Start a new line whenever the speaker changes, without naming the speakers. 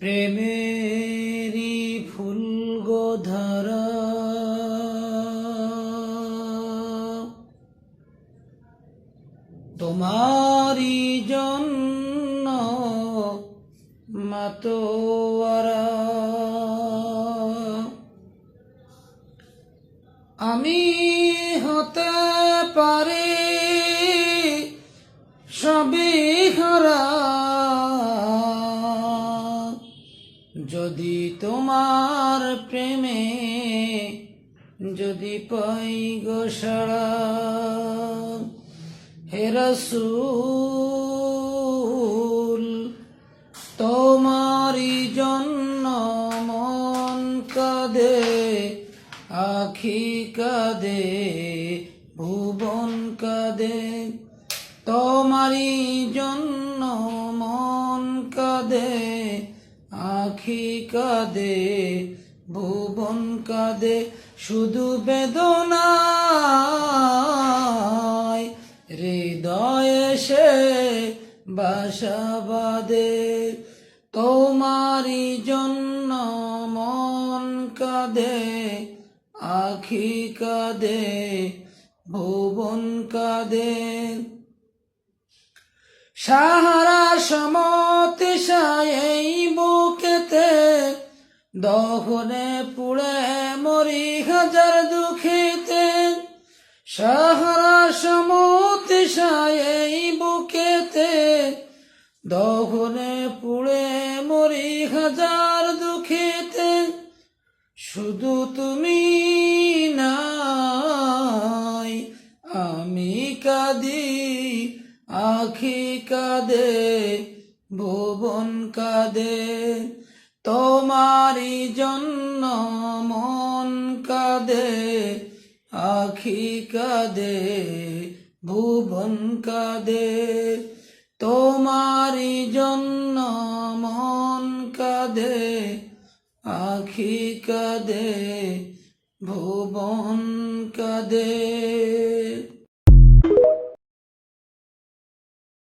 প্রেমেরই ফুল গোধরা তোমারই জন্য মাতোয়ারা। আমি হতে পারি সবই হারা যদি তোমার প্রেমে, যদি পাই গো সাড়া হে রসুল, তোমারই জন্য মন কাঁদে, আখি কাঁদে, ভুবন কাঁদে। তোমারই জন্য মন কাঁদে আখি কাঁদে, ভুবন কাঁদে, শুধু বেদনায় হৃদয়ে সে বাসাবাদে তোমারই জন্য মন কাঁদে, আখি কাঁদে, ভুবন কাঁদে। সাহারা সমতে এই বুকেতে দহনে পুড়ে মরি হাজার দুঃখিতে, সাহারা সমতি এই বুকেতে। দহনে পুড়ে মরি হাজার দুঃখিতে, শুধু তুমি নাই, আমি কাঁদি, আখি কাঁদে, ভুবন কাঁদে। তোমারই জন্য মন কাঁদে, আখি কাঁদে, ভুবন কাঁদে। তোমারই জন্য মন কাঁদে, আখি কাঁদে, ভুবন কাঁদে।